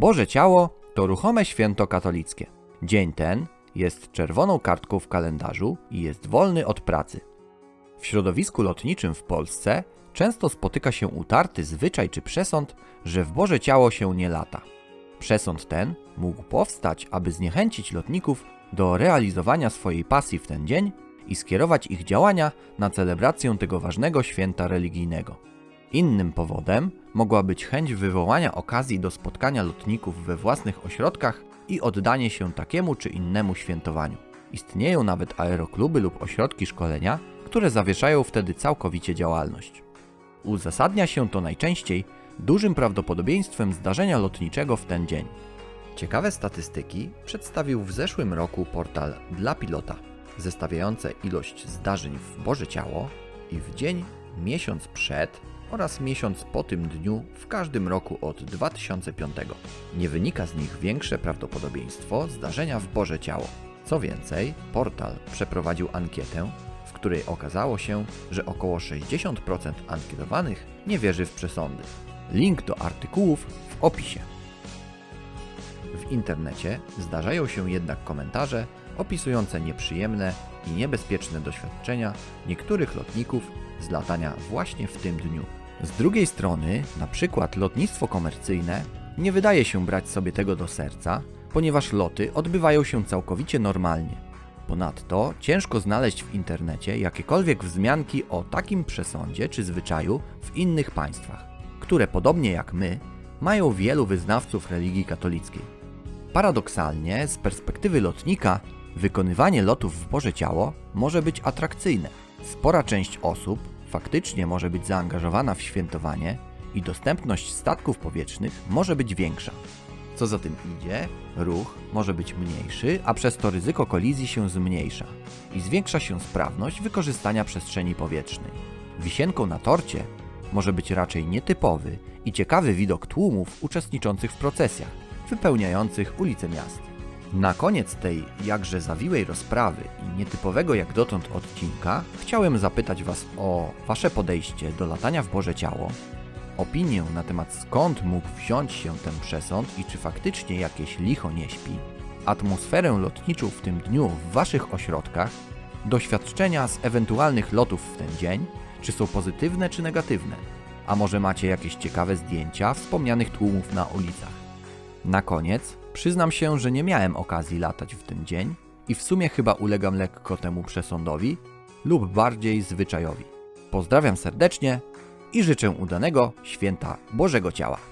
Boże Ciało to ruchome święto katolickie. Dzień ten jest czerwoną kartką w kalendarzu i jest wolny od pracy. W środowisku lotniczym w Polsce często spotyka się utarty zwyczaj czy przesąd, że w Boże Ciało się nie lata. Przesąd ten mógł powstać, aby zniechęcić lotników do realizowania swojej pasji w ten dzień i skierować ich działania na celebrację tego ważnego święta religijnego. Innym powodem mogła być chęć wywołania okazji do spotkania lotników we własnych ośrodkach i oddanie się takiemu czy innemu świętowaniu. Istnieją nawet aerokluby lub ośrodki szkolenia, które zawieszają wtedy całkowicie działalność. Uzasadnia się to najczęściej dużym prawdopodobieństwem zdarzenia lotniczego w ten dzień. Ciekawe statystyki przedstawił w zeszłym roku portal Dla Pilota, zestawiające ilość zdarzeń w Boże Ciało i w dzień, miesiąc przed oraz miesiąc po tym dniu w każdym roku od 2005. Nie wynika z nich większe prawdopodobieństwo zdarzenia w Boże Ciało. Co więcej, portal przeprowadził ankietę, w której okazało się, że około 60% ankietowanych nie wierzy w przesądy. Link do artykułów w opisie. W internecie zdarzają się jednak komentarze opisujące nieprzyjemne i niebezpieczne doświadczenia niektórych lotników z latania właśnie w tym dniu. Z drugiej strony, na przykład lotnictwo komercyjne nie wydaje się brać sobie tego do serca, ponieważ loty odbywają się całkowicie normalnie. Ponadto ciężko znaleźć w internecie jakiekolwiek wzmianki o takim przesądzie czy zwyczaju w innych państwach, które podobnie jak my mają wielu wyznawców religii katolickiej. Paradoksalnie, z perspektywy lotnika, wykonywanie lotów w Boże Ciało może być atrakcyjne. Spora część osób faktycznie może być zaangażowana w świętowanie i dostępność statków powietrznych może być większa. Co za tym idzie, ruch może być mniejszy, a przez to ryzyko kolizji się zmniejsza i zwiększa się sprawność wykorzystania przestrzeni powietrznej. Wisienką na torcie może być raczej nietypowy i ciekawy widok tłumów uczestniczących w procesjach, wypełniających ulice miast. Na koniec tej jakże zawiłej rozprawy i nietypowego jak dotąd odcinka chciałem zapytać Was o Wasze podejście do latania w Boże Ciało, opinię na temat skąd mógł wziąć się ten przesąd i czy faktycznie jakieś licho nie śpi, atmosferę lotniczą w tym dniu w Waszych ośrodkach, doświadczenia z ewentualnych lotów w ten dzień, czy są pozytywne czy negatywne, a może macie jakieś ciekawe zdjęcia wspomnianych tłumów na ulicach. Na koniec przyznam się, że nie miałem okazji latać w ten dzień i w sumie chyba ulegam lekko temu przesądowi lub bardziej zwyczajowi. Pozdrawiam serdecznie i życzę udanego święta Bożego Ciała.